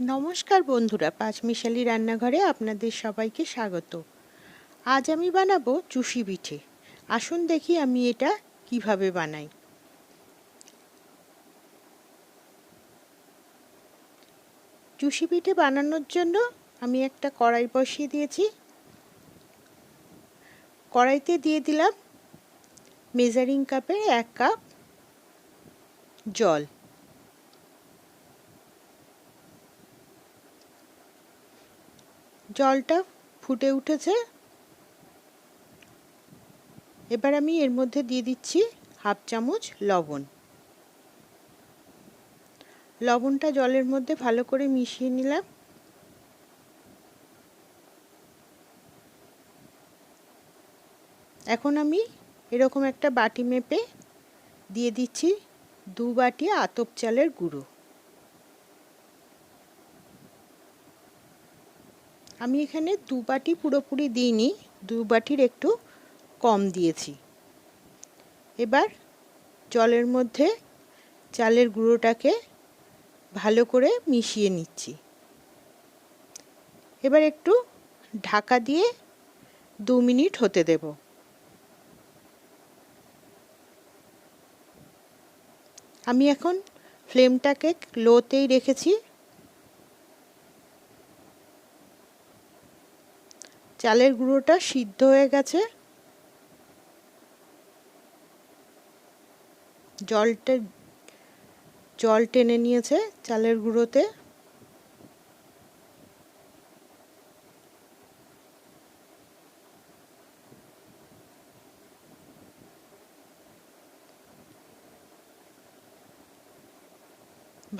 নমস্কার বন্ধুরা, পাঁচমিশালি রান্নাঘরে আপনাদের সবাইকে স্বাগত। আজ আমি বানাবো চুষি পিঠে। আসুন দেখি আমি এটা কীভাবে বানাই। চুষি পিঠে বানানোর জন্য আমি একটা কড়াই বসিয়ে দিয়েছি। কড়াইতে দিয়ে দিলাম মেজারিং কাপের এক কাপ জল। জলটা ফুটে উঠেছে। এবার আমি এর মধ্যে দিয়ে দিচ্ছি হাফ চামচ লবণ। লবণটা জলের মধ্যে ভালো করে মিশিয়ে নিলাম। এখন আমি এরকম একটা বাটি মেপে দিয়ে দিচ্ছি দু বাটি আতপ চালের গুঁড়ো। আমি এখানে দু বাটি পুরোপুরি দিইনি, দু বাটির একটু কম দিয়েছি। এবার জলের মধ্যে চালের গুঁড়োটাকে ভালো করে মিশিয়ে নিচ্ছি। এবার একটু ঢাকা দিয়ে দু মিনিট হতে দেব। আমি এখন ফ্লেমটাকে লোতেই রেখেছি। চালের গুঁড়োটা সিদ্ধ হয়ে গেছে। জলটা, জল টেনে নিয়েছে চালের গুঁড়োতে।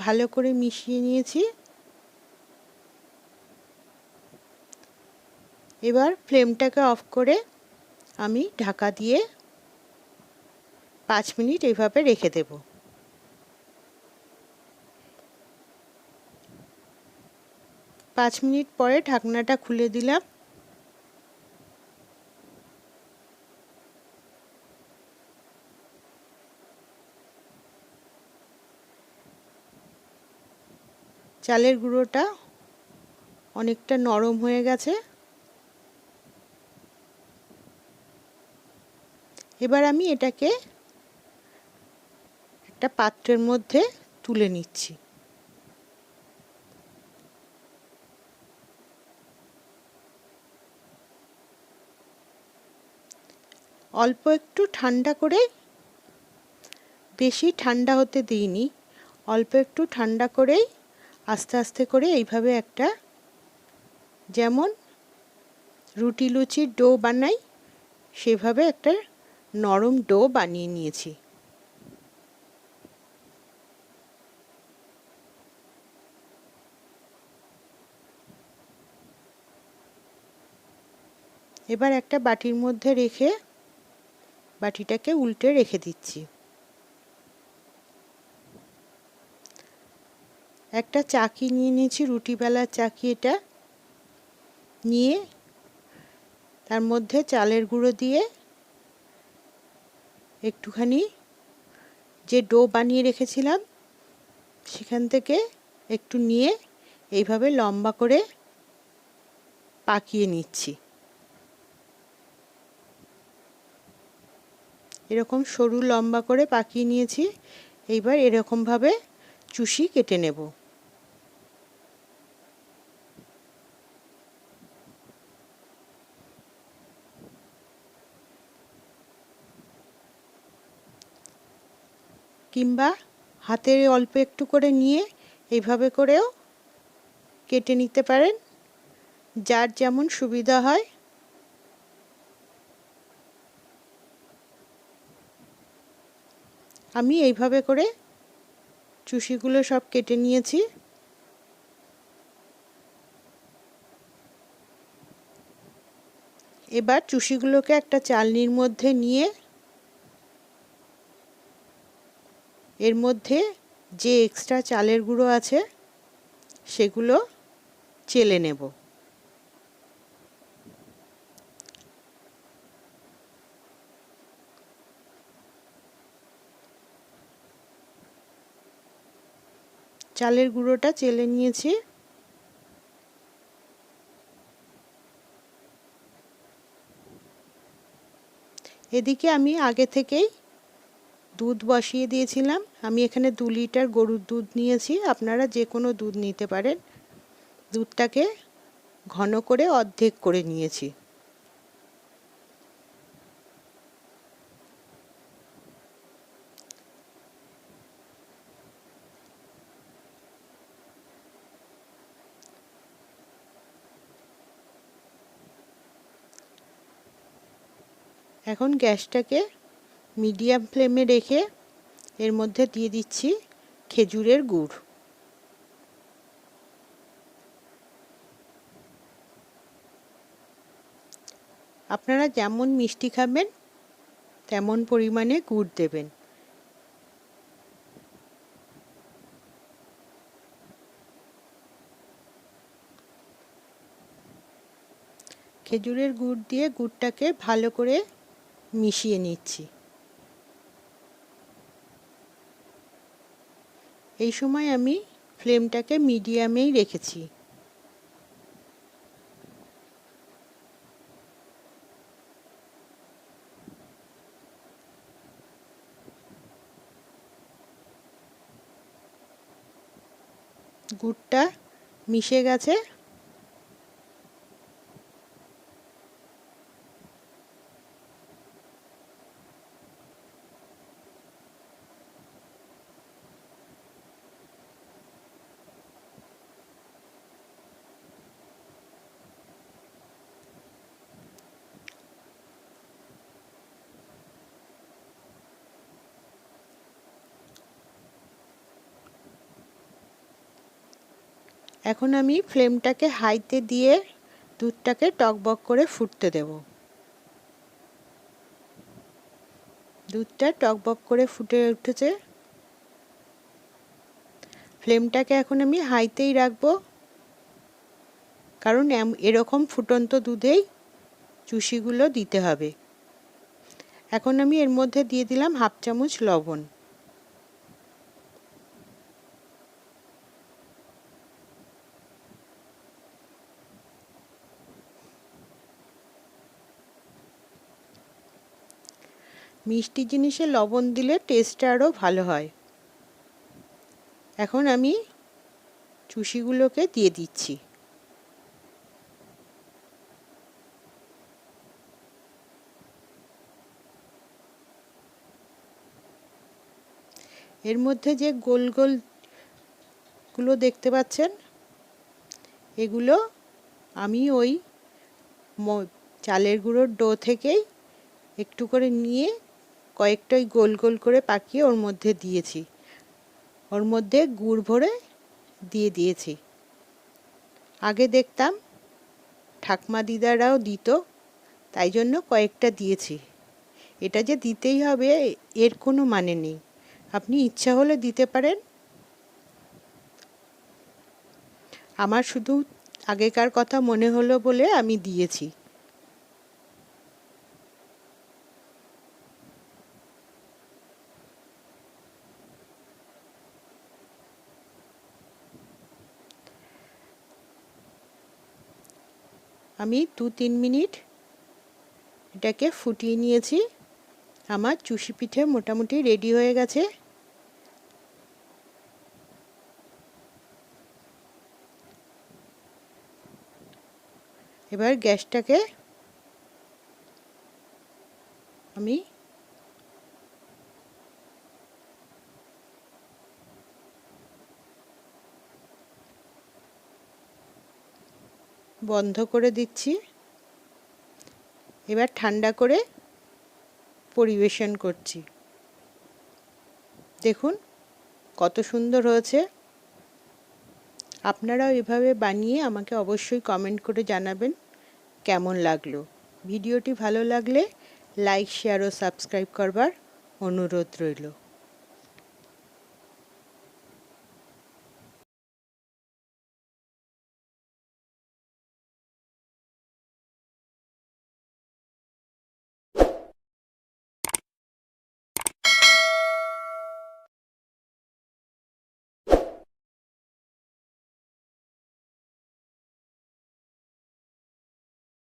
ভালো করে মিশিয়ে নিয়েছি। এবার ফ্লেমটাকে অফ করে আমি ঢাকা দিয়ে পাঁচ মিনিট এইভাবে রেখে দেব। পাঁচ মিনিট পরে ঢাকনাটা খুলে দিলাম। চালের গুঁড়োটা অনেকটা নরম হয়ে গেছে। এবার আমি এটাকে একটা পাত্রের মধ্যে তুলে নিচ্ছি। অল্প একটু ঠান্ডা করে বেশি ঠান্ডা হতে দিইনি, অল্প একটু ঠান্ডা করেই আস্তে আস্তে করে এইভাবে একটা যেমন রুটি লুচির ডো বানাই, সেভাবে একটা নরম ডো বানিয়ে নিয়েছি। এবার একটা বাটির মধ্যে রেখে বাটিটাকে উল্টে রেখে দিচ্ছি। একটা চাকি নিয়ে নিয়েছি রুটি বেলার চাকি এটা। নিয়ে তার মধ্যে চালের গুঁড়ো দিয়ে একটুখানি যে ডো বানিয়ে রেখেছিলাম, সেখান থেকে একটু নিয়ে এইভাবে লম্বা করে পাকিয়ে নিচ্ছি। এরকম সরু লম্বা করে পাকিয়ে নিয়েছি, এইবার এরকমভাবে চুষি কেটে নেব। কিংবা হাতে অল্প একটু করে নিয়ে এইভাবে করেও কেটে নিতে পারেন। যার যেমন সুবিধা হয়। আমি এইভাবে করে চুষিগুলো সব কেটে নিয়েছি। এবার চুষিগুলোকে একটা চালনির মধ্যে নিয়ে এর মধ্যে যে এক্সট্রা চালের গুঁড়ো আছে, সেগুলো চেলে নেব। চালের গুঁড়োটা চেলে নিয়েছি। এদিকে আমি আগে থেকেই দুধ বসিয়ে দিয়েছিলাম। আমি এখানে দু লিটার গরুর দুধ নিয়েছি। আপনারা যে কোনো দুধ নিতে পারেন। দুধটাকে ঘন করে অর্ধেক করে নিয়েছি। এখন গ্যাসটাকে মিডিয়াম ফ্লেমে রেখে এর মধ্যে দিয়ে দিচ্ছি খেজুরের গুড়। আপনারা যেমন মিষ্টি খাবেন, তেমন পরিমাণে গুড় দেবেন। খেজুরের গুড় দিয়ে গুড়টাকে ভালো করে মিশিয়ে নিচ্ছি। এই সময় আমি ফ্লেমটাকে মিডিয়ামেই রেখেছি। গুড়টা মিশে গেছে। এখন আমি ফ্লেমটাকে হাইতে দিয়ে দুধটাকে টকবক করে ফুটতে দেব। দুধটা টকবক করে ফুটে উঠেছে। ফ্লেমটাকে এখন আমি হাইতেই রাখব। কারণ এরকম ফুটন্ত দুধেই চুষিগুলো দিতে হবে। এখন আমি এর মধ্যে দিয়ে দিলাম হাফ চামচ লবণ। মিষ্টি জিনিসে লবণ দিলে টেস্টটা আরও ভালো হয়। এখন আমি চুষিগুলোকে দিয়ে দিচ্ছি। এর মধ্যে যে গোল গোলগুলো দেখতে পাচ্ছেন, এগুলো আমি ওই চালের গুঁড়োর ডো থেকেই একটু করে নিয়ে কয়েকটাই গোল গোল করে পাকিয়ে ওর মধ্যে দিয়েছি। ওর মধ্যে গুড় ভরে দিয়ে দিয়েছি। আগে দেখতাম ঠাকমা দিদারাও দিত, তাই জন্য কয়েকটা দিয়েছি। এটা যে দিতেই হবে, এর কোনো মানে নেই। আপনি ইচ্ছা হলে দিতে পারেন। আমার শুধু আগেকার কথা মনে হলো বলে আমি দিয়েছি। আমি দু তিন মিনিট এটাকে ফুটিয়ে নিয়েছি। আমার চুষি পিঠে মোটামুটি রেডি হয়ে গেছে। এবার গ্যাসটাকে আমি বন্ধ করে দিচ্ছি। এবার ঠান্ডা করে পরিবেশন করছি। দেখুন, কত সুন্দর হয়েছে। আপনারাও এভাবে বানিয়ে আমাকে অবশ্যই কমেন্ট করে জানাবেন কেমন লাগল। ভিডিওটি ভালো লাগলে লাইক শেয়ার ও সাবস্ক্রাইব করবার অনুরোধ রইল।